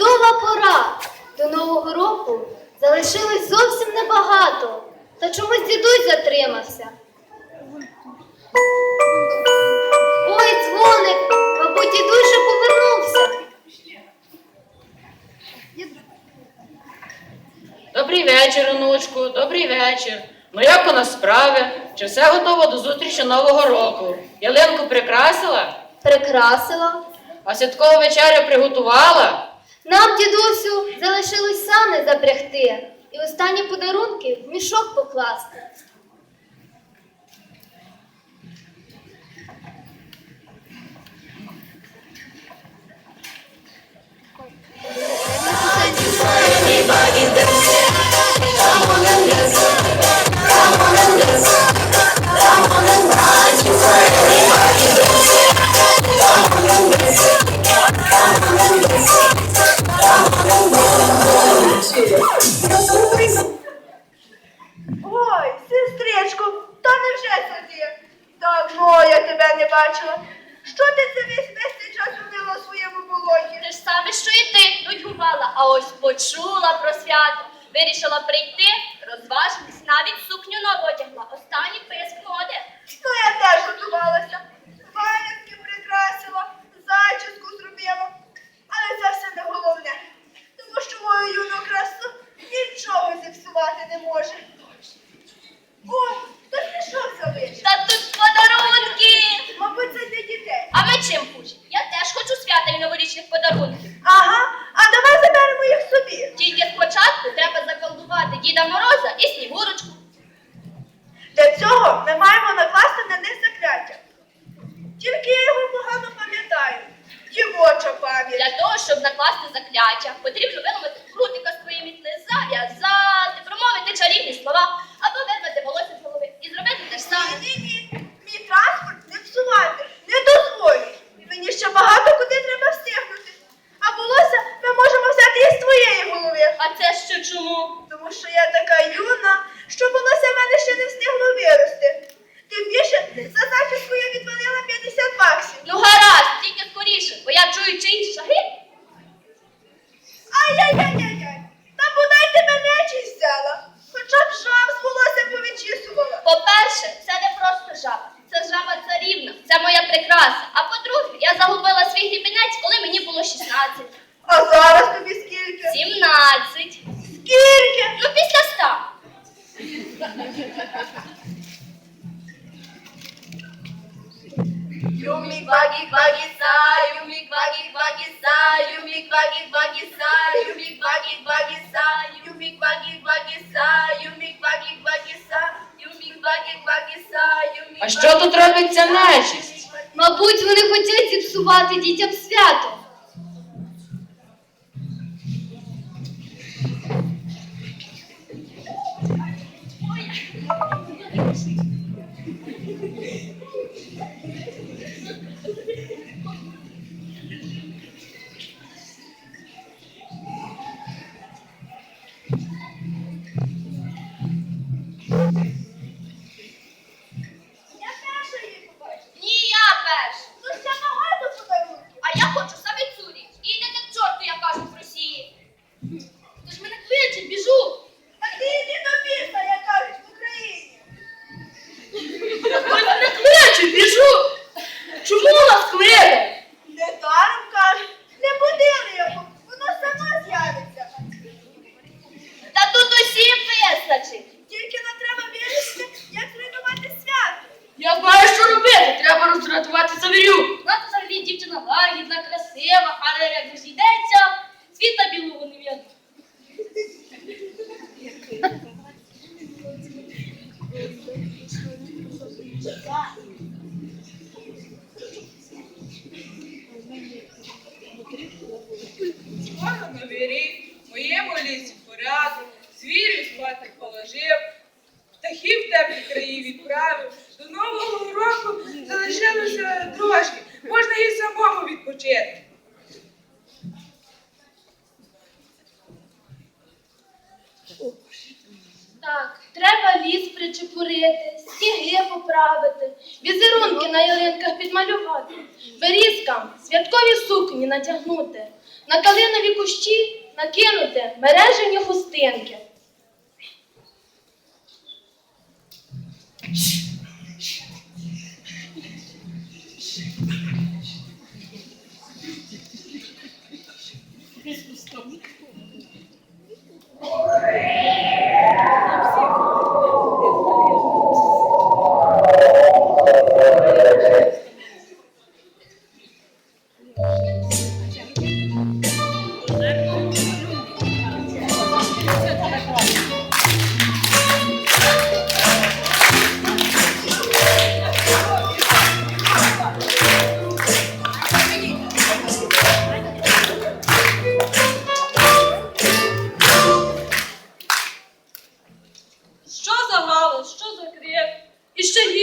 Чудова пора. До Нового року залишилось зовсім небагато. Та чомусь дідусь затримався. Ой, дзвоник, мабуть, дідусь вже повернувся. Добрий вечір, онучку, добрий вечір. Ну як у нас справи? Чи все готово до зустрічі Нового року? Ялинку прикрасила? Прикрасила. А святкову вечерю приготувала? Нам, дідусю, залишилось сани запрягти і останні подарунки в мішок покласти. Почула про свято. Вирішила прийти, розважитись, Для того, щоб накласти закляття, потрібно виламати крутика твоєї мітли, зав'язати, промовити чарівні слова що тут робиться нечисть? Мабуть, вони хочуть зіпсувати дітям свято. Кличе? Не даром кажуть, не будили його, воно сама з'явиться. Та тут усім вистачить. Тільки нам треба вирішити, як врятувати свято. Я знаю, що робити. Треба роздратувати завірю. Вона взагалі дівчина лагідна, красива, але як лісі порядок, звірів спати положив, птахів теплі краї відправив. До Нового року залишилося трошки, можна і самому відпочити. Так, треба ліс причепурити, стіги поправити, візерунки на ялинках підмалювати, берізкам святкові сукні натягнути, На калинові кущі накинути мережені хустинки.